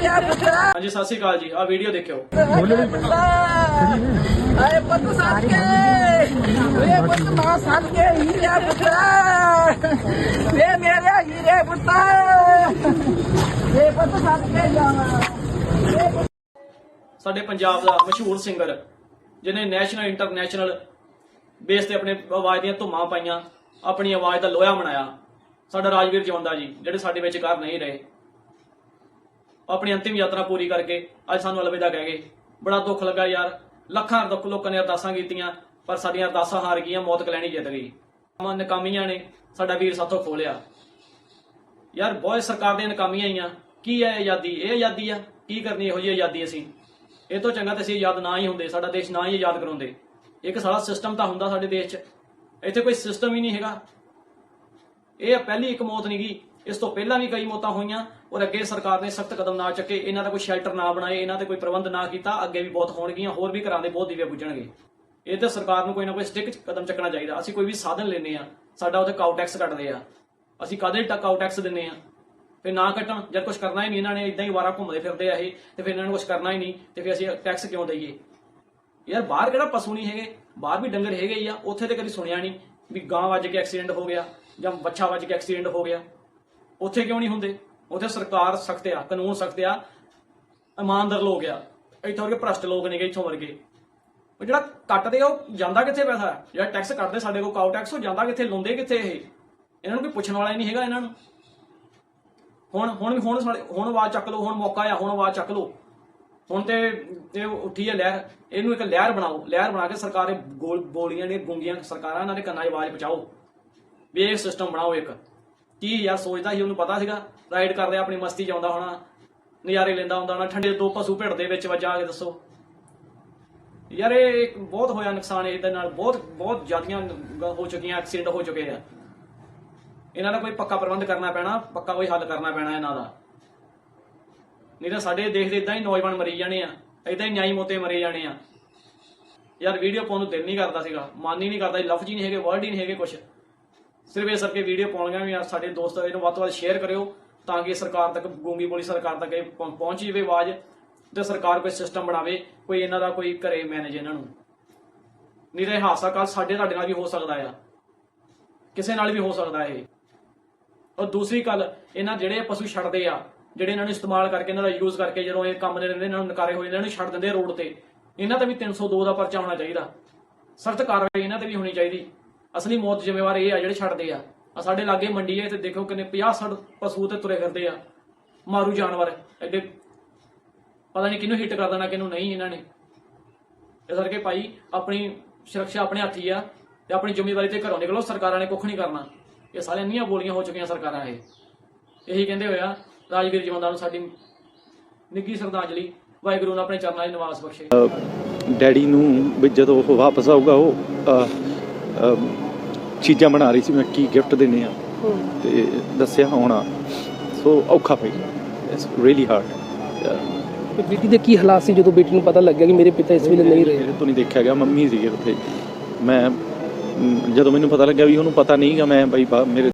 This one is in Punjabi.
ਪੁੱਤਰਾ ਹਾਂਜੀ ਸਤਿ ਸ਼੍ਰੀ ਅਕਾਲ ਜੀ। ਆ ਵੀਡੀਓ ਦੇਖਿਓ। ਆਏ ਪੁੱਤ ਸਾਥ ਕੇ। ਵੇ ਪੁੱਤ ਮਾਂ ਸਾਥ ਕੇ ਹੀਰੇ ਪੁੱਤਰਾ। ਵੇ ਮੇਰੇ ਹੀਰੇ ਪੁੱਤਰਾ। ਵੇ ਪੁੱਤ ਸਾਥ ਕੇ ਜਾਵਾ। ਸਾਡੇ ਪੰਜਾਬ ਦਾ ਮਸ਼ਹੂਰ ਸਿੰਗਰ ਜਿਹਨੇ ਨੈਸ਼ਨਲ ਇੰਟਰਨੈਸ਼ਨਲ ਬੇਸ ਤੇ ਆਪਣੇ ਆਵਾਜ਼ ਦੀਆਂ ਧੁੰਮਾਂ ਪਾਈਆਂ ਆਪਣੀ ਆਵਾਜ਼ ਦਾ ਲੋਹਾ ਬਣਾਇਆ ਸਾਡਾ ਰਾਜਵੀਰ ਜਵੰਦਾ ਜੀ ਜਿਹੜੇ ਸਾਡੇ ਵਿੱਚ ਘਰ ਨਹੀਂ ਰਹੇ। ਆਪਣੀ ਅੰਤਿਮ ਯਾਤਰਾ ਪੂਰੀ ਕਰਕੇ ਅੱਜ ਸਾਨੂੰ ਅਲਵਿਦਾ ਕਹਿ ਗਏ। ਬੜਾ ਦੁੱਖ ਲੱਗਾ ਯਾਰ। ਲੱਖਾਂ ਦੁੱਖ ਲੋਕਾਂ ਨੇ ਅਰਦਾਸਾਂ ਕੀਤੀਆਂ, ਪਰ ਸਾਡੀਆਂ ਅਰਦਾਸਾਂ ਹਾਰ ਗਈਆਂ, ਮੌਤ ਕਲੈਣੀ ਜਿੱਤ ਗਈ। ਅਮਨ ਨਕਾਮੀਆਂ ਨੇ ਸਾਡਾ ਵੀਰ ਸਾਥੋਂ ਖੋਲਿਆ ਯਾਰ, ਬਹੁਤ ਸਰਕਾਰ ਦੀਆਂ ਨਕਾਮੀਆਂ ਆਈਆਂ। ਕੀ ਹੈ ਆਜ਼ਾਦੀ? ਇਹ ਆਜ਼ਾਦੀ ਆ? ਕੀ ਕਰਨੀ? ਇਹੋ ਜਿਹੀ ਆਜ਼ਾਦੀ ਅਸੀਂ? ਇਹ ਤੋਂ ਚੰਗਾ ਤਾਂ ਅਸੀਂ ਆਜ਼ਾਦ ਨਾ ਹੀ ਹੁੰਦੇ, ਸਾਡਾ ਦੇਸ਼ ਨਾ ਹੀ ਆਜ਼ਾਦ ਕਰਾਉਂਦੇ। ਇੱਕ ਸਾਰਾ ਸਿਸਟਮ ਤਾਂ ਹੁੰਦਾ ਸਾਡੇ ਦੇਸ਼ 'ਚ। ਇੱਥੇ ਕੋਈ ਸਿਸਟਮ ਹੀ ਨਹੀਂ ਹੈਗਾ। ਇਹ ਪਹਿਲੀ ਇੱਕ ਮੌਤ ਨਹੀਂ ਗਈ ਇਸ ਤੋਂ ਪਹਿਲਾਂ ਵੀ ਕਈ ਮੌਤਾਂ ਹੋਈਆਂ। ਔਰ ਅੱਗੇ ਸਰਕਾਰ ਨੇ ਸਖਤ ਕਦਮ ਨਾ ਚੱਕੇ, ਇਹਨਾਂ ਦਾ ਕੋਈ ਸ਼ੈਲਟਰ ਨਾ ਬਣਾਏ, ਇਹਨਾਂ ਤੇ ਕੋਈ ਪ੍ਰਬੰਧ ਨਾ ਕੀਤਾ, ਅੱਗੇ ਵੀ ਬਹੁਤ ਹੋਣਗੀਆਂ, ਹੋਰ ਵੀ ਘਰਾਂ ਦੇ ਬਹੁਤ ਦੀਵੇ ਬੁੱਝਣਗੇ ਇਹ ਤੇ ਸਰਕਾਰ ਨੂੰ ਕੋਈ ਨਾ ਕੋਈ ਸਟਿਕ ਕਦਮ ਚੱਕਣਾ ਚਾਹੀਦਾ। ਅਸੀਂ ਕੋਈ ਵੀ ਸਾਧਨ ਲੈਨੇ ਆ ਸਾਡਾ ਉਹਦੇ ਕਾਊ ਟੈਕਸ ਕੱਟਦੇ ਆ ਅਸੀਂ ਕਦੇ ਟੱਕ ਕਾਊ ਟੈਕਸ ਦਿੰਨੇ ਆ ਫਿਰ ਨਾ ਕੱਟਣ, ਜਦ ਕੁਝ ਕਰਨਾ ਹੀ ਨਹੀਂ, ਇਹਨਾਂ ਨੇ ਇਦਾਂ ਹੀ ਵਾਰਾ ਘੁੰਮਦੇ ਫਿਰਦੇ ਆ ਇਹ, ਤੇ ਫਿਰ ਇਹਨਾਂ ਨੂੰ ਕੁਝ ਕਰਨਾ ਹੀ ਨਹੀਂ, ਤੇ ਫਿਰ ਅਸੀਂ ਟੈਕਸ ਕਿਉਂ ਦਈਏ? ਯਾਰ ਬਾਹਰ ਕਿਹੜਾ ਪਸ਼ੂ ਨਹੀਂ ਹੈਗੇ? ਬਾਹਰ ਵੀ ਡੰਗਰ ਹੈਗੇ ਹੀ ਆ, ਉੱਥੇ ਤੇ ਕਦੀ ਸੁਣਿਆ ਨਹੀਂ ਵੀ ਗਾਂ ਵੱਜ ਕੇ ਐਕਸੀਡੈਂਟ ਹੋ ਗਿਆ ਜਾਂ ਬੱਚਾ ਵੱਜ ਕੇ ਐਕਸੀਡੈਂਟ ਹੋ ਗਿਆ। ਉੱਥੇ ਕਿਉਂ ਨਹੀਂ ਹੁੰਦੇ? ਉੱਥੇ ਸਰਕਾਰ ਸਖਤ ਆ ਕਾਨੂੰਨ ਸਖਤ ਆ ਇਮਾਨਦਾਰ ਲੋਕ ਆ। ਇੱਥੋਂ ਵਰਗੇ ਭ੍ਰਸ਼ਟ ਲੋਕ ਨੇਗੇ ਇੱਥੋਂ ਵਰਗੇ। ਉਹ ਜਿਹੜਾ ਕੱਟਦੇ ਆ, ਉਹ ਜਾਂਦਾ ਕਿੱਥੇ ਪੈਸਾ? ਜਿਹੜਾ ਟੈਕਸ ਕੱਟਦੇ ਸਾਡੇ ਕੋਲ ਕਾਊ ਟੈਕਸ ਉਹ ਜਾਂਦਾ ਕਿੱਥੇ ਲਾਉਂਦੇ ਕਿੱਥੇ ਇਹ? ਇਹਨਾਂ ਨੂੰ ਕੋਈ ਪੁੱਛਣ ਵਾਲਾ ਹੀ ਨਹੀਂ ਹੈਗਾ ਇਹਨਾਂ ਨੂੰ। ਹੁਣ ਹੁਣ ਵੀ ਹੁਣ ਸਾਡੇ ਹੁਣ ਆਵਾਜ਼ ਚੱਕ ਲਓ ਹੁਣ ਮੌਕਾ ਆ ਹੁਣ ਆਵਾਜ਼ ਚੱਕ ਲਓ। ਹੁਣ ਤੇ ਇਹ ਉੱਠੀ ਹੈ ਲਹਿਰ ਇਹਨੂੰ ਇੱਕ ਲਹਿਰ ਬਣਾਓ। ਲਹਿਰ ਬਣਾ ਕੇ ਸਰਕਾਰੇ ਗੋਲ ਬੋਲੀਆਂ ਨੇ ਗੁੰਗੀਆਂ ਸਰਕਾਰਾਂ ਇਹਨਾਂ ਦੇ ਕੰਨਾਂ 'ਚ ਆਵਾਜ਼ ਪਹੁੰਚਾਓ। ਵੀ ਇਹ ਸਿਸਟਮ ਬਣਾਓ ਇੱਕ। ਕੀ ਯਾਰ ਸੋਚਦਾ ਸੀ ਉਹਨੂੰ ਪਤਾ ਸੀਗਾ ਰਾਈਡ ਕਰਦੇ ਆਪਣੀ ਮਸਤੀ 'ਚ ਆਉਂਦਾ ਹੋਣਾ, ਨਜ਼ਾਰੇ ਲੈਂਦਾ ਹੁੰਦਾ ਹੋਣਾ, ਠੰਡੇ ਦੋ ਪਸ਼ੂ ਭਿੜ ਦੇ ਵਿੱਚ ਵੱਜਾ ਕੇ ਦੱਸੋ। ਯਾਰ ਇਹ ਬਹੁਤ ਹੋਇਆ ਨੁਕਸਾਨ ਇਹਦੇ ਨਾਲ, ਬਹੁਤ ਬਹੁਤ ਜ਼ਿਆਦੀਆਂ ਹੋ ਚੁੱਕੀਆਂ ਐਕਸੀਡੈਂਟ ਹੋ ਚੁੱਕੇ ਆ। ਇਹਨਾਂ ਦਾ ਕੋਈ ਪੱਕਾ ਪ੍ਰਬੰਧ ਕਰਨਾ ਪੈਣਾ, ਪੱਕਾ ਕੋਈ ਹੱਲ ਕਰਨਾ ਪੈਣਾ ਇਹਨਾਂ ਦਾ। ਨਹੀਂ ਤਾਂ ਸਾਡੇ ਦੇਸ਼ ਦੇ ਇਦਾਂ ਹੀ ਨੌਜਵਾਨ ਮਰੀ ਜਾਣੇ ਆ ਇਦਾਂ ਹੀ ਨਿਆਈ ਮੋਤੇ ਮਰੇ ਜਾਣੇ ਆ। ਯਾਰ ਵੀਡੀਓ ਪਾਉਣ ਨੂੰ ਦਿਲ ਨਹੀਂ ਕਰਦਾ ਸੀਗਾ, ਮਨ ਹੀ ਨਹੀਂ ਕਰਦਾ, ਲਫ਼ਜ਼ ਹੀ ਨਹੀਂ ਹੈਗੇ ਵਰਡ ਹੀ ਨਹੀਂ ਹੈਗੇ ਕੁਝ ਸਿਰਫ ਇਸ ਕਰਕੇ ਵੀਡੀਓ ਪਾਉਣੀਆਂ ਵੀ ਆ, ਸਾਡੇ ਦੋਸਤ ਇਹਨੂੰ ਵੱਧ ਤੋਂ ਵੱਧ ਸ਼ੇਅਰ ਕਰਿਓ ਤਾਂ ਕਿ ਸਰਕਾਰ ਤੱਕ, ਗੂੰਗੀ ਬੋਲੀ ਸਰਕਾਰ ਤੱਕ ਇਹ ਪਹੁੰਚ ਜਾਵੇ ਆਵਾਜ਼ ਤੇ ਸਰਕਾਰ ਕੋਈ ਸਿਸਟਮ ਬਣਾਵੇ, ਕੋਈ ਇਹਨਾਂ ਦਾ ਕੋਈ ਘਰੇ ਮੈਨੇਜ ਇਹਨਾਂ ਨੂੰ। ਨਹੀਂ ਤਾਂ ਇਹ ਹਾਦਸਾ ਕੱਲ ਸਾਡੇ, ਤੁਹਾਡੇ ਨਾਲ ਵੀ ਹੋ ਸਕਦਾ ਆ। ਕਿਸੇ ਨਾਲ ਵੀ ਹੋ ਸਕਦਾ ਇਹ। ਔਰ ਦੂਸਰੀ ਗੱਲ, ਇਹਨਾਂ ਜਿਹੜੇ ਪਸ਼ੂ ਛੱਡਦੇ ਆ, ਜਿਹੜੇ ਇਹਨਾਂ ਨੂੰ ਇਸਤੇਮਾਲ ਕਰਕੇ, ਇਹਨਾਂ ਦਾ ਯੂਜ਼ ਕਰਕੇ ਜਦੋਂ ਇਹ ਕੰਮ ਦੇ ਰਹਿੰਦੇ, ਇਹਨਾਂ ਨੂੰ ਨਕਾਰੇ ਹੋ ਜਾਂਦੇ ਇਹਨਾਂ ਨੂੰ ਛੱਡ ਦਿੰਦੇ ਰੋਡ ਤੇ, ਇਹਨਾਂ ਤੇ ਵੀ 302 ਦਾ ਪਰਚਾ ਹੋਣਾ ਚਾਹੀਦਾ। ਸਖਤ ਕਾਰਵਾਈ ਇਹਨਾਂ ਤੇ ਵੀ ਹੋਣੀ ਚਾਹੀਦੀ। ਅਸਲੀ ਮੌਤ ਜ਼ਿੰਮੇਵਾਰ ਇਹ ਆ ਜਿਹੜੇ ਛੱਡਦੇ ਆ। ਆ ਸਾਡੇ ਲਾਗੇ ਮੰਡੀ ਹੈ ਤੇ ਦੇਖੋ ਕਿੰਨੇ 50 60 ਪਸ਼ੂ ਤੇ ਤੁਰੇ ਫਿਰਦੇ ਆ। ਮਾਰੂ ਜਾਨਵਰ, ਐਡੇ ਪਤਾ ਨਹੀਂ ਕਿਹਨੂੰ ਹਿੱਟ ਕਰ ਦੇਣਾ, ਕਿਹਨੂੰ ਨਹੀਂ ਇਹਨਾਂ ਨੇ। ਇਸ ਕਰਕੇ ਭਾਈ ਆਪਣੀ ਸੁਰੱਖਿਆ ਆਪਣੇ ਹੱਥੀ ਆ ਤੇ ਆਪਣੀ ਜ਼ਿੰਮੇਵਾਰੀ ਤੇ ਘਰੋਂ ਨਿਕਲੋ, ਸਰਕਾਰਾਂ ਨੇ ਕੁੱਖ ਨਹੀਂ ਕਰਨਾ। ਇਹ ਸਾਰੀਆਂ ਇੰਨੀਆਂ ਬੋਲੀਆਂ ਹੋ ਚੁੱਕੀਆਂ ਸਰਕਾਰਾਂ ਇਹ। ਇਹੀ ਕਹਿੰਦੇ ਹੋਇਆ ਰਾਜਵੀਰ ਜਵੰਦਾਂ ਨੂੰ ਸਾਡੀ ਨਿੱਗੀ ਸ਼ਰਧਾਂਜਲੀ, ਵਾਹਿਗੁਰੂ ਨੇ ਆਪਣੇ ਚਰਨਾਂ 'ਚ ਨਿਵਾਸ ਬਖਸ਼ੇ। ਡੈਡੀ ਨੂੰ ਵੀ ਜਦੋਂ ਉਹ ਵਾਪਸ ਆਊਗਾ, ਉਹ ਚੀਜ਼ਾਂ ਬਣਾ ਰਹੀ ਸੀ ਮੈਂ ਕੀ ਗਿਫਟ ਦੇਣੇ ਆ ਤੇ ਦੱਸਿਆ ਹੋਣਾ। ਸੋ ਔਖਾ ਪਈ ਇਟਸ ਰੀਲੀ ਹਾਰਡ ਤੇ ਬੇਟੀ ਦੇ ਕੀ ਹਾਲਾਤ ਸੀ ਜਦੋਂ ਬੇਟੀ ਨੂੰ ਪਤਾ ਲੱਗਿਆ ਕਿ ਮੇਰੇ ਪਿਤਾ ਇਸ ਵੇਲੇ ਨਹੀਂ ਰਹੇ? ਮੇਰੇ ਤੋਂ ਨਹੀਂ ਦੇਖਿਆ ਗਿਆ ਮੰਮੀ ਸੀਗੇ ਉੱਥੇ। ਮੈਂ ਜਦੋਂ ਮੈਨੂੰ ਪਤਾ ਲੱਗਿਆ ਵੀ ਉਹਨੂੰ ਪਤਾ ਨਹੀਂਗਾ ਮੈਂ ਬਈ ਮੇਰੇ